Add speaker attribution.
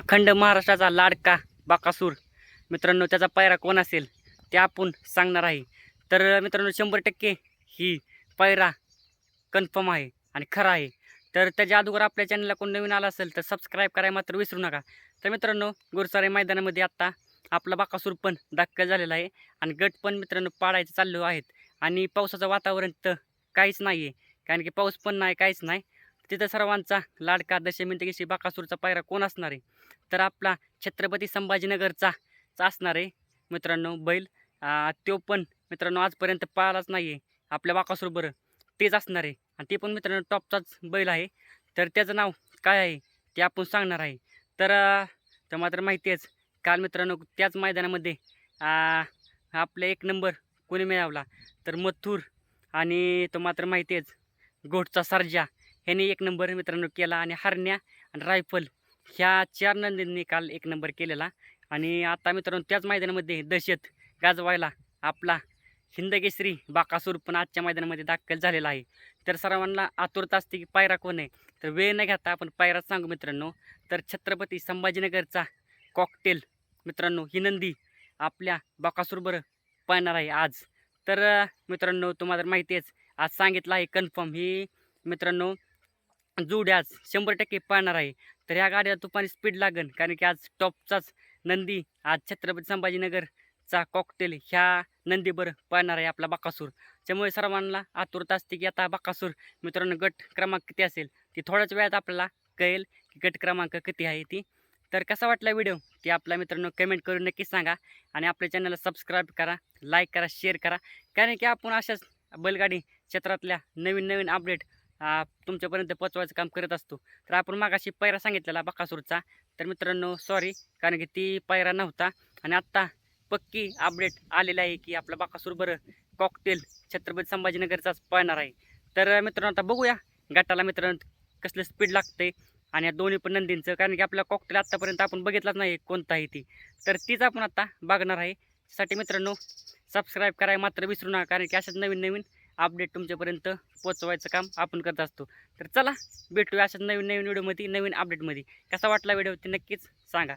Speaker 1: अखंड महाराष्ट्राचा लाडका बाकासूर. मित्रांनो त्याचा पायरा कोण असेल ते आपण सांगणार आहे. तर मित्रांनो शंभर टक्के ही पायरा कन्फर्म आहे आणि खरा आहे. तर त्याच्या अगोदर आपल्या चॅनलला कोण नवीन आला असेल तर सबस्क्राईब करायला मात्र विसरू नका. तर मित्रांनो गुरुसारे मैदानामध्ये आत्ता आपला बाकासूर पण दाखल झालेला आहे आणि गट पण मित्रांनो पाडायचं चाललो आहेत. आणि पावसाचं वातावरण तर काहीच नाही आहे कारण की पाऊस पण नाही काहीच नाही. तिथं सर्वांचा लाडका दशमिंतकीशी बाकासूरचा पायरा कोण असणार आहे? तर आपला छत्रपती संभाजीनगरचा चा असणार आहे मित्रांनो बैल. तो पण मित्रांनो आजपर्यंत पाहिलाच नाही आहे आपल्या बाकासूर बरं तेच असणार आहे. आणि ते पण मित्रांनो टॉपचाच बैल आहे. तर त्याचं नाव काय आहे? ते आपण सांगणार आहे. तर तर मात्र माहिती आहेच काल मित्रांनो त्याच मैदानामध्ये आपला एक नंबर कोणी मिळवला? तर मथुर आणि तो मात्र माहिती आहेच गोठचा सर्जा. ह्याने एक नंबर मित्रांनो केला आणि हरण्या आणि रायफल ह्या चार नंदींनी काल एक नंबर केलेला. आणि आता मित्रांनो त्याच मैदानामध्ये दहशत गाजवायला आपला हिंदकेसरी बाकासूर पण आजच्या मैदानामध्ये दाखल झालेला आहे. तर सर्वांना आतुरता असते की पायरा कोण आहे? तर वेळ न घेता आपण पायराच सांगू मित्रांनो. तर छत्रपती संभाजीनगरचा कॉकटेल मित्रांनो ही नंदी आपल्या बाकासूरबरं पाहणार आहे आज. तर मित्रांनो तुम्हाला माहिती आहेच आज सांगितलं आहे कन्फर्म ही मित्रांनो जोडी आज शंभर टक्के पाहणार आहे. तर ह्या गाडीला तुफानी स्पीड लागन. कारण की आज टॉपचाच नंदी आज छत्रपती संभाजीनगरचा कॉकटेल ह्या नंदीबर पाहणार आहे आपला बाकासूर. त्यामुळे सर्वांना आतुरता असते की आता बाकासूर मित्रांनो गट क्रमांक किती असेल? ती थोड्याच वेळात आपल्याला कळेल की गट क्रमांक किती आहे ती. तर कसा वाटला व्हिडिओ? ते आपला मित्रांनो कमेंट करून नक्की सांगा आणि आपल्या चॅनलला सबस्क्राईब करा लाईक करा शेअर करा. कारण की आपण अशाच बैलगाडी क्षेत्रातल्या नवीन नवीन अपडेट तुमच्यापर्यंत पोचवायचं काम करत असतो. तर आपण मागाशी पायरा सांगितलेला बकासूरचा. तर मित्रांनो सॉरी कारण की ती पायरा नव्हता. आणि आत्ता पक्की अपडेट आलेला आहे की आपला बकासूर बरं कॉकटेल छत्रपती संभाजीनगरचाच पाळणार आहे. तर मित्रांनो आता बघूया गटाला मित्रांनो कसलं स्पीड लागतंय आणि या दोन्ही पण नंदींचं. कारण की आपला कॉकटेल आत्तापर्यंत आपण बघितलाच नाही कोणता आहे ती. तर तीच आपण आता बघणार आहे. साठी मित्रांनो सबस्क्राईब करायला मात्र विसरू नका कारण की अशाच नवीन नवीन अपडेट तुमच्यापर्यंत पोचवायचं काम आपण करत असतो. तर चला भेटूया अशाच नवीन नवीन व्हिडिओमध्ये नवीन अपडेटमध्ये कसा वाटला व्हिडिओ ते नक्कीच सांगा.